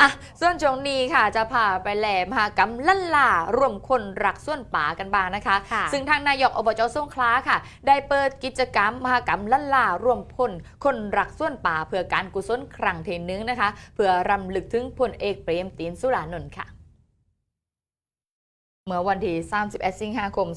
อะส่วนช่วงนี้ค่ะจะพาไปแหลมหากรรมลั่นล่ารวมคนรักส่วนป่ากันบ้างนะคะ ค่ะ ซึ่งทางนายกอบจสงขลาค่ะ ได้เปิดกิจกรรมมหากรรมลั่นล่ารวมพลคนรักส่วนป่าเพื่อการกุศลครั้งที่หนึงนะคะ เพื่อรำลึกถึงพลเอกเปรมตีนสุรานนท์ค่ะ เมื่อวันที่ 31 สิงหาคม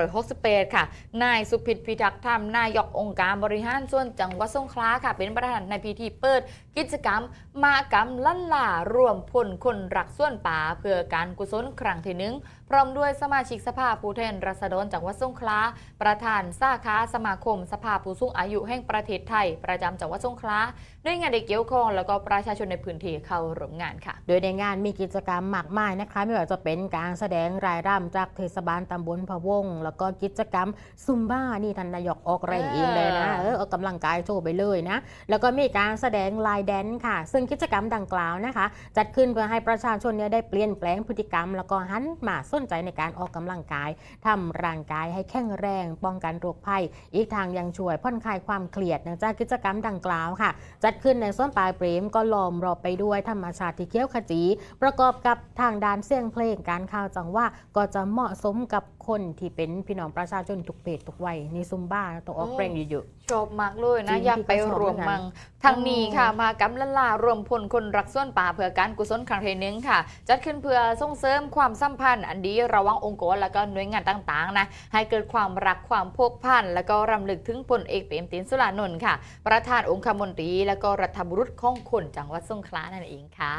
2568 ค่ะ นายสุพิษพิทักษ์ธรรม นายกองค์การบริหารส่วนจังหวัดสงขลาค่ะ เป็นประธานในพิธีเปิด กิจกรรม มากรรมลั่นล่ารวมพลคนรักส่วนป่าเพื่อการกุศลครั้งที่หนึ่งพร้อมด้วยสมาชิกสภาผู้แทนราษฎรจังหวัดสงขลา ประธานสาขาสมาคม สภาผู้สูงอายุแห่งประเทศไทย ประจำจังหวัดสงขลาด้วยงานเด็กเกี่ยวข้องแล้วก็ประชาชนในพื้นที่เข้าร่วมงานค่ะ โดยในงานมีกิจกรรมมากมายนะคะ ไม่ว่าจะเป็นการแสดงรายร่ำจากเทศบาลตำบลพะวง แล้วก็กิจกรรมซุมบ้านี่ท่านนายกออกแรงเองเลยนะเออเออออกกำลังกายโชว์ไปเลยนะ แล้วก็มีการแสดงลายแดนซ์ค่ะ ซึ่งกิจกรรมดังกล่าวนะคะ จัดขึ้นเพื่อให้ประชาชนเนี่ยได้เปลี่ยนแปลงพฤติกรรม แล้วก็หันมาสนใจในการออกกำลังกายทำร่างกายให้แข็งแรง ป้องกันโรคภัย อีกทางยังช่วยผ่อนคลายความเครียดเนื่องจากกิจกรรมดังกล่าวค่ะ จัดขึ้นในสวนป่าเปรมก็ล้อมรอบไปด้วยธรรมชาติที่เขียวขจี ประกอบกับทางด้านเสียงเพลงการข่าวจังว่าก็จะเหมาะสมกับคนที่เป็นพี่น้องประชาชนทุกเพศทุกวัยนี่ซุมบ้าต้องออกแรงเยอะชอบมากเลยนะจริงอยากไปพี่ก็ชอบรวมเหมือนกันมังทางนี้ค่ะมากำละลารวมพลคนรักส่วนป่าเพื่อการกุศลครั้งที่หนึ่งค่ะ จัดขึ้นเพื่อส่งเสริมความสัมพันธ์ อันดีระหว่างองค์กรและก็หน่วยงานต่างๆนะให้เกิดความรักความพกพันแล้วก็รำลึกถึงพลเอกเปรมตินสุรานนท์ค่ะ ประธานองคมนตรีและก็รัฐบุรุษของคนจังหวัดสงขลานั่นเองค่ะ